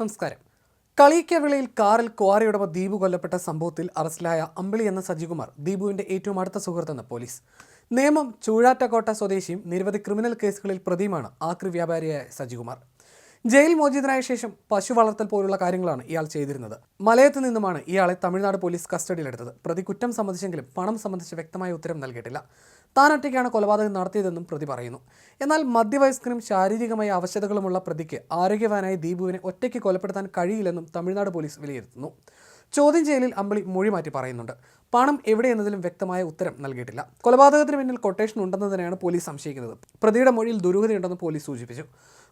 നമസ്കാരം. കളിയിക്കവിളയിൽ കാറിൽ ക്വാറിയുടമ ദീപു കൊല്ലപ്പെട്ട സംഭവത്തിൽ അറസ്റ്റിലായ അമ്പിളി എന്ന സജികുമാർ ദീപുവിന്റെ ഏറ്റവും അടുത്ത സുഹൃത്തെന്ന് പോലീസ്. നിയമം ചൂഴാറ്റക്കോട്ട സ്വദേശിയും നിരവധി ക്രിമിനൽ കേസുകളിൽ പ്രതിയുമാണ് ആക്രി വ്യാപാരിയായ സജികുമാർ. ജയിൽ മോചിതനായ ശേഷം പശു വളർത്തൽ പോലുള്ള കാര്യങ്ങളാണ് ഇയാൾ ചെയ്തിരുന്നത്. മലയത്ത് നിന്നുമാണ് ഇയാളെ തമിഴ്നാട് പോലീസ് കസ്റ്റഡിയിലെടുത്തത്. പ്രതി കുറ്റം സംബന്ധിച്ചെങ്കിലും പണം സംബന്ധിച്ച് വ്യക്തമായ ഉത്തരം നൽകിയിട്ടില്ല. താൻ ഒറ്റയ്ക്കാണ് കൊലപാതകം നടത്തിയതെന്നും പ്രതി പറയുന്നു. എന്നാൽ മധ്യവയസ്കനും ശാരീരികമായ അവശതകളുമുള്ള പ്രതിക്ക് ആരോഗ്യവാനായ ദീപുവിനെ ഒറ്റയ്ക്ക് കൊലപ്പെടുത്താൻ കഴിയില്ലെന്നും തമിഴ്നാട് പോലീസ് വിലയിരുത്തുന്നു. ചോദ്യം ചെയ്യലിൽ അമ്പിളി മൊഴി മാറ്റി പറയുന്നുണ്ട്. പണം എവിടെ എന്നതിലും വ്യക്തമായ ഉത്തരം നൽകിയിട്ടില്ല. കൊലപാതകത്തിന് പിന്നിൽ കൊട്ടേഷൻ ഉണ്ടെന്ന് തന്നെയാണ് പോലീസ് സംശയിക്കുന്നത്. പ്രതിയുടെ മൊഴിയിൽ ദുരൂഹതയുണ്ടെന്ന് പോലീസ് സൂചിപ്പിച്ചു.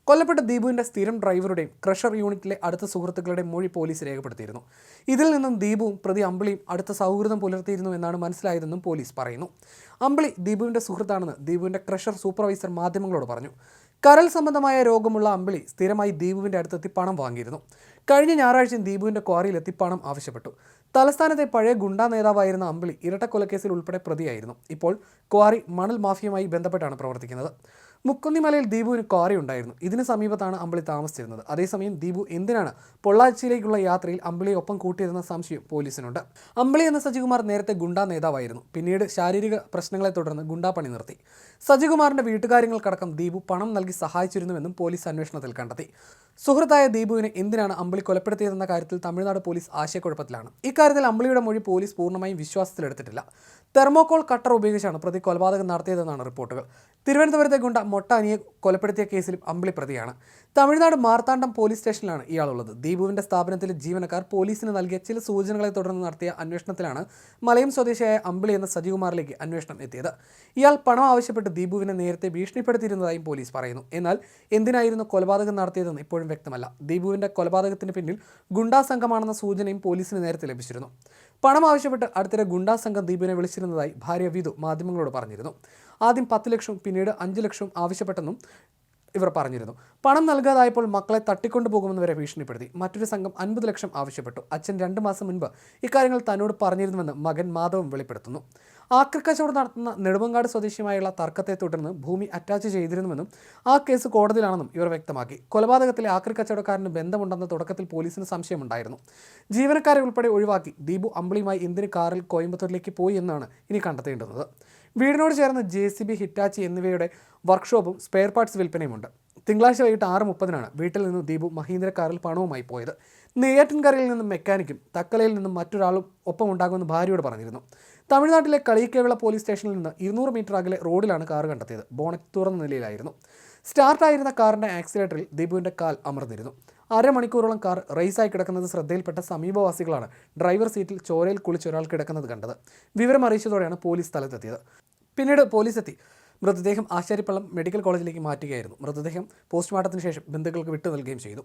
കൊല്ലപ്പെട്ട ദീപുവിന്റെ സ്ഥിരം ഡ്രൈവറുടെയും ക്രഷർ യൂണിറ്റിലെ അടുത്ത സുഹൃത്തുക്കളുടെയും മൊഴി പോലീസ് രേഖപ്പെടുത്തിയിരുന്നു. ഇതിൽ നിന്നും ദീപുവും പ്രതി അമ്പിളിയും അടുത്ത സൗഹൃദം പുലർത്തിയിരുന്നു എന്നാണ് മനസ്സിലായതെന്നും പോലീസ് പറയുന്നു. അമ്പിളി ദീപുവിന്റെ സുഹൃത്താണെന്ന് ദീപുവിന്റെ ക്രഷർ സൂപ്പർവൈസർ മാധ്യമങ്ങളോട് പറഞ്ഞു. കരൾ സംബന്ധമായ രോഗമുള്ള അമ്പിളി സ്ഥിരമായി ദീപുവിന്റെ അടുത്തെത്തി പണം വാങ്ങിയിരുന്നു. കഴിഞ്ഞ ഞായറാഴ്ചയും ദീപുവിന്റെ ക്വാറിയിലെത്തി പണം ആവശ്യപ്പെട്ടു. തലസ്ഥാനത്തെ പഴയ ഗുണ്ടാ നേതാവായിരുന്ന അമ്പിളി ഇരട്ടക്കൊലക്കേസിൽ ഉൾപ്പെടെ പ്രതിയായിരുന്നു. ഇപ്പോൾ ക്വാറി മണൽ മാഫിയുമായി ബന്ധപ്പെട്ടാണ് പ്രവർത്തിക്കുന്നത്. മുക്കുന്നിമലയിൽ ദീപുവിന് ക്വാറി ഉണ്ടായിരുന്നു. ഇതിന് സമീപത്താണ് അമ്പിളി താമസിച്ചിരുന്നത്. അതേസമയം ദീപു എന്തിനാണ് പൊള്ളാച്ചിയിലേക്കുള്ള യാത്രയിൽ അമ്പിളിയെ ഒപ്പം കൂട്ടിയതെന്ന സംശയം പോലീസിനുണ്ട്. അമ്പിളി എന്ന സജികുമാർ നേരത്തെ ഗുണ്ടാ നേതാവായിരുന്നു. പിന്നീട് ശാരീരിക പ്രശ്നങ്ങളെ തുടർന്ന് ഗുണ്ടാ പണി നിർത്തി. സജികുമാറിന്റെ വീട്ടുകാര്യങ്ങൾക്കടക്കം ദീപു പണം നൽകി സഹായിച്ചിരുന്നുവെന്നും പോലീസ് അന്വേഷണത്തിൽ കണ്ടെത്തി. സുഹൃത്തായ ദീപുവിനെ എന്തിനാണ് അമ്പിളി കൊലപ്പെടുത്തിയതെന്ന കാര്യത്തിൽ തമിഴ്നാട് പോലീസ് ആശയക്കുഴപ്പത്തിലാണ്. ഇക്കാര്യത്തിൽ അമ്പിളിയുടെ മൊഴി പോലീസ് പൂർണമായും വിശ്വാസത്തിലെടുത്തിട്ടില്ല. തെർമോകോൾ കട്ടർ ഉപയോഗിച്ചാണ് പ്രതി കൊലപാതകം നടത്തിയതെന്നാണ് റിപ്പോർട്ടുകൾ. തിരുവനന്തപുരത്തെ ഗുണ്ട മൊട്ടാനിയെ കൊലപ്പെടുത്തിയ കേസിലും അമ്പിളി പ്രതിയാണ്. തമിഴ്നാട് മാർത്താണ്ഡം പോലീസ് സ്റ്റേഷനിലാണ് ഇയാളുള്ളത്. ദീപുവിന്റെ സ്ഥാപനത്തിലെ ജീവനക്കാർ പോലീസിന് നൽകിയ ചില സൂചനകളെ തുടർന്ന് നടത്തിയ അന്വേഷണത്തിലാണ് മലയം സ്വദേശിയായ അമ്പിളി എന്ന സജികുമാറിലേക്ക് അന്വേഷണം എത്തിയത്. ഇയാൾ പണം ആവശ്യപ്പെട്ട് ദീപുവിനെ നേരത്തെ ഭീഷണിപ്പെടുത്തിയിരുന്നതായും പോലീസ് പറയുന്നു. എന്നാൽ എന്തിനായിരുന്നു കൊലപാതകം നടത്തിയതെന്ന് ഇപ്പോഴും വ്യക്തമല്ല. ദീപുവിന്റെ കൊലപാതകത്തിന് പിന്നിൽ ഗുണ്ടാ സംഘമാണെന്ന സൂചനയും പോലീസിന് നേരത്തെ ലഭിച്ചിരുന്നു. പണം ആവശ്യപ്പെട്ട് അടുത്തിടെ ഗുണ്ടാ സംഘം ദീപുവിനെ വിളിച്ചിരുന്നതായി ഭാര്യ വിധു മാധ്യമങ്ങളോട് പറഞ്ഞിരുന്നു. ആദ്യം പത്ത് ലക്ഷം പിന്നീട് അഞ്ച് ലക്ഷം ആവശ്യപ്പെട്ടെന്നും ഇവർ പറഞ്ഞിരുന്നു. പണം നൽകാതായപ്പോൾ മക്കളെ തട്ടിക്കൊണ്ടുപോകുമെന്ന് വരെ ഭീഷണിപ്പെടുത്തി. മറ്റൊരു സംഘം അൻപത് ലക്ഷം ആവശ്യപ്പെട്ടു. അച്ഛൻ രണ്ട് മാസം മുൻപ് ഇക്കാര്യങ്ങൾ തന്നോട് പറഞ്ഞിരുന്നുവെന്ന് മകൻ മാധവം വെളിപ്പെടുത്തുന്നു. ആക്രിക്കച്ചവടം നടത്തുന്ന നെടുമങ്ങാട് സ്വദേശിയുമായുള്ള തർക്കത്തെ തുടർന്ന് ഭൂമി അറ്റാച്ച് ചെയ്തിരുന്നുവെന്നും ആ കേസ് കോടതിയിലാണെന്നും ഇവർ വ്യക്തമാക്കി. കൊലപാതകത്തിലെ ആക്രിക്കച്ചവടക്കാരന് ബന്ധമുണ്ടെന്ന തുടക്കത്തിൽ പോലീസിന് സംശയമുണ്ടായിരുന്നു. ജീവനക്കാരെ ഉൾപ്പെടെ ഒഴിവാക്കി ദീപു അമ്പിളിയുമായി എന്തിന് കാറിൽ കോയമ്പത്തൂരിലേക്ക് പോയി എന്നാണ് ഇനി കണ്ടെത്തേണ്ടുന്നത്. വീടിനോട് ചേർന്ന് ജെ സി ബി ഹിറ്റാച്ചി എന്നിവയുടെ വർക്ക്ഷോപ്പും സ്പെയർ പാർട്സ് വിൽപ്പനയുമുണ്ട്. തിങ്കളാഴ്ച വൈകിട്ട് ആറ് മുപ്പതിനാണ് വീട്ടിൽ നിന്ന് ദീപു മഹീന്ദ്ര കാറിൽ പണവുമായി പോയത്. നെയ്യാറ്റിൻകരയിൽ നിന്നും മെക്കാനിക്കും തക്കലയിൽ നിന്നും മറ്റൊരാളും ഒപ്പം ഉണ്ടാകുമെന്ന് ഭാര്യയോട് പറഞ്ഞിരുന്നു. തമിഴ്നാട്ടിലെ കളിയിക്കേവിള പോലീസ് സ്റ്റേഷനിൽ നിന്ന് ഇരുന്നൂറ് മീറ്റർ അകലെ റോഡിലാണ് കാർ കണ്ടെത്തിയത്. ബോണറ്റ് തുറന്ന നിലയിലായിരുന്നു. സ്റ്റാർട്ടായിരുന്ന കാറിന്റെ ആക്സിലേറ്ററിൽ ദീപുവിന്റെ കാൽ അമർന്നിരുന്നു. അരമണിക്കൂറോളം കാർ റേസായി കിടക്കുന്നത് ശ്രദ്ധയിൽപ്പെട്ട സമീപവാസികളാണ് ഡ്രൈവർ സീറ്റിൽ ചോരയിൽ കുളിച്ച് ഒരാൾ കിടക്കുന്നത് കണ്ടത്. വിവരം അറിയിച്ചതോടെയാണ് പോലീസ് സ്ഥലത്തെത്തിയത്. പിന്നീട് പോലീസ് എത്തി. മൃതദേഹം ആശാരിപ്പള്ളം മെഡിക്കൽ കോളേജിലേക്ക് മാറ്റുകയായിരുന്നു. മൃതദേഹം പോസ്റ്റ്മോർട്ടത്തിന് ശേഷം ബന്ധുക്കൾക്ക് വിട്ടു നൽകുകയും ചെയ്തു.